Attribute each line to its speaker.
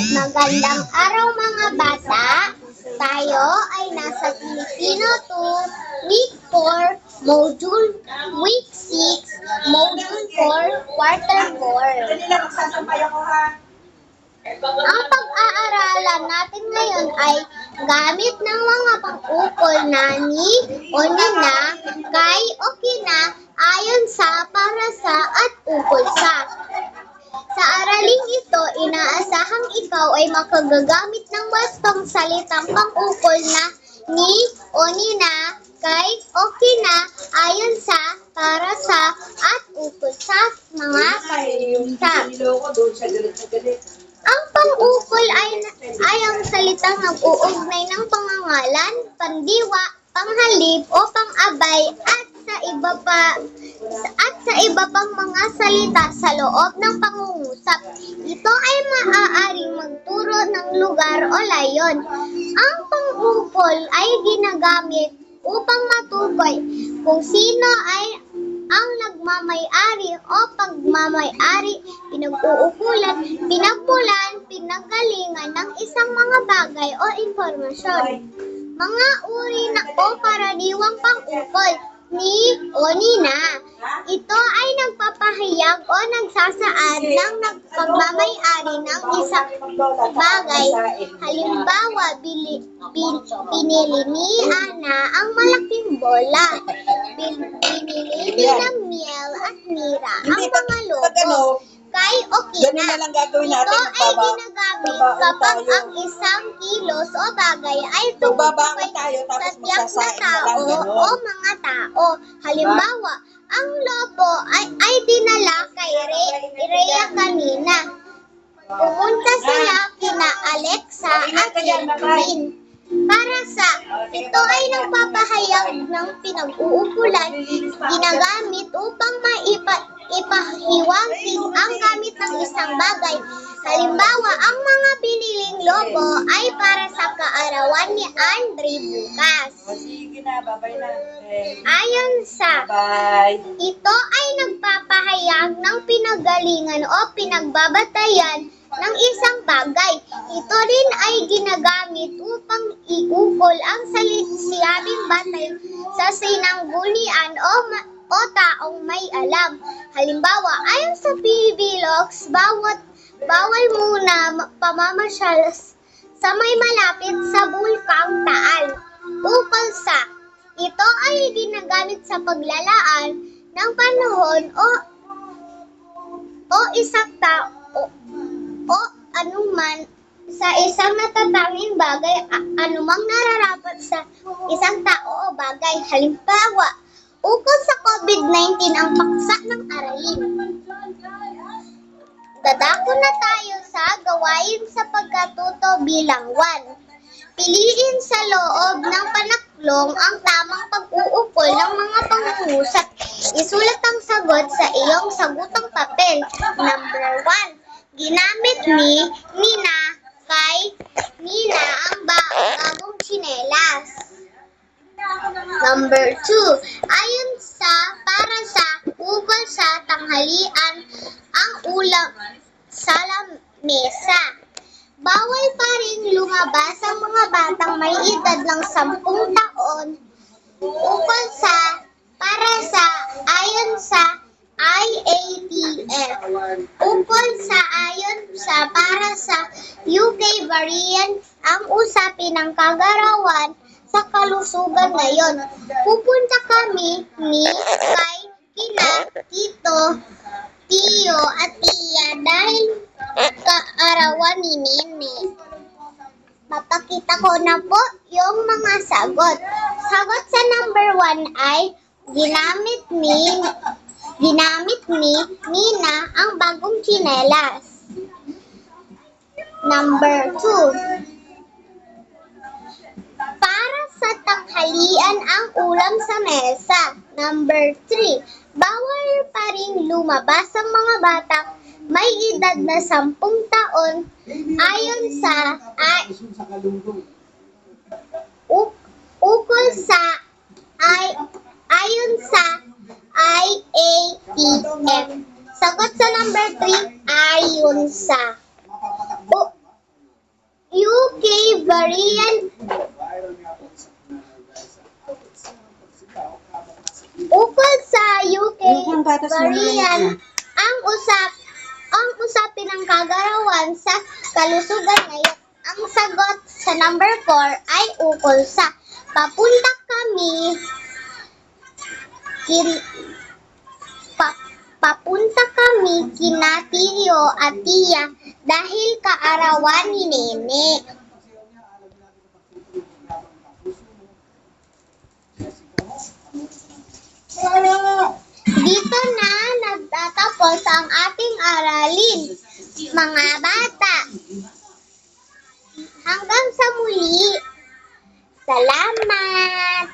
Speaker 1: Magandang araw mga bata. Tayo ay nasa Filipino 2, Week 4, Module Week 6, Module 4, Quarter 4.
Speaker 2: Dali lang, magsasampay ako ha.
Speaker 1: Ang pag-aaralan natin ngayon ay gamit ng mga pang-ukol na ni o nina, kay o kina, ayon sa, para sa, at ukol sa. Sa araling ito, inaasahang ikaw ay makagagamit ng bastong salitang pang-ukol na ni o nina, kay o kina, ayon sa, para sa, at ukol sa mga
Speaker 2: galit.
Speaker 1: Ang pang-ukol ay, ay ang salitang nag-uugnay ng pangangalan, pandiwa, panghalip o pang-abay at sa iba pa at sa iba pang mga salita sa loob ng pangungusap. Ito ay maaaring magturo ng lugar o layon. Ang pang-ukol ay ginagamit upang matukoy kung sino ay ang nagmamay-ari o pagmamay-ari, pinag-uukulan, pinagmulan, pinagalingan ng isang mga bagay o informasyon. Mga uri na o karaniwang pang-ukol ni o nina. Ito ay nagpapahayag o nagsasaad ng nagpagmamay-ari ng isang bagay. Halimbawa, bili, bin, pinili ni Ana ang malaking bola. Bin, pinili ni ng miel at mira ang mga
Speaker 2: pag ano,
Speaker 1: logo. Kay Okina.
Speaker 2: Ganun na lang gagawin natin.
Speaker 1: Ito ay ginagamit
Speaker 2: babaon
Speaker 1: kapag
Speaker 2: tayo.
Speaker 1: ang isang kilos o bagay ay
Speaker 2: Magbabaon
Speaker 1: tumutukoy
Speaker 2: tayo, tapos
Speaker 1: sa tiyak na
Speaker 2: magsasaing na
Speaker 1: tao
Speaker 2: lang, ganun.
Speaker 1: o mga tao. Halimbawa, ang lobo ay, ay dinala kay Re, Rhea kanina. Pumunta sila kina Alexa at Yasmin. Para sa ito ay nagpapahayag ng pinag-uukulan ginagamit upang maipa, ipahiwatig ang isang bagay. Halimbawa, ang mga biniling lobo ay para sa kaarawan ni Andre bukas.
Speaker 2: O, Sige na, babay na. Okay.
Speaker 1: Ayon sa
Speaker 2: Bye.
Speaker 1: ito ay nagpapahayag ng pinagalingan o pinagbabatayan ng isang bagay. Ito rin ay ginagamit upang iukol ang salisabing batay sa sinanggulian o, ma- o taong may alam. Halimbawa, ayon sa PBLOX, bawat bawal muna ma- pamamasyal sa may malapit sa bulkang Taal. Ukol sa ito ay ginagamit sa paglalaan ng panahon o o isang tao o anuman sa isang natatanging bagay anumang nararapat sa isang tao o bagay. Halimbawa, COVID-19 ang paksa ng aralin. Dadako na tayo sa gawain sa pagkatuto bilang 1. Piliin sa loob ng panaklong ang tamang pag-uukol ng mga pangungusap. Isulat ang sagot sa iyong sagutang papel. Number 1. Ginamit ni Nina kay Nina ang ba- bagong tsinelas. Number 2. Ayon sa para sa ukol sa tanghalian ang ulam sa lamesa. Bawal pa rin lumabas ang mga batang may edad ng 10 taon ukol sa para sa ayon sa IATF. Ukol sa ayon sa para sa UK variant ang usapin ng kagarawan sa kalusugan ngayon. Pupunta kami ni kay kina Tito, Tiyo at Tia dahil kaarawan ni Nene. Mapakita ko na po yung mga sagot. Sagot sa number one ay ginamit ni ginamit ni Nina ang bagong tsinelas. Number two, para sa tanghalian ang ulam sa mesa. Number 3. Bawal pa rin lumabas ang mga batang may edad na 10 taon ayon sa ay, u- ukol sa ay ayon sa IATF. Sagot sa number 3 ayon sa u- Varian Ukol sa UK
Speaker 2: na
Speaker 1: ang usap ang usapin ng kagarawan sa kalusugan ngayon. Ang sagot sa number 4 ay ukol sa papunta kami kin, pa, papunta kami kina Tiyo at Tiya dahil kaarawan ni Nene. Dito na nagtatapos ang ating aralin, mga bata. Hanggang sa muli. Salamat!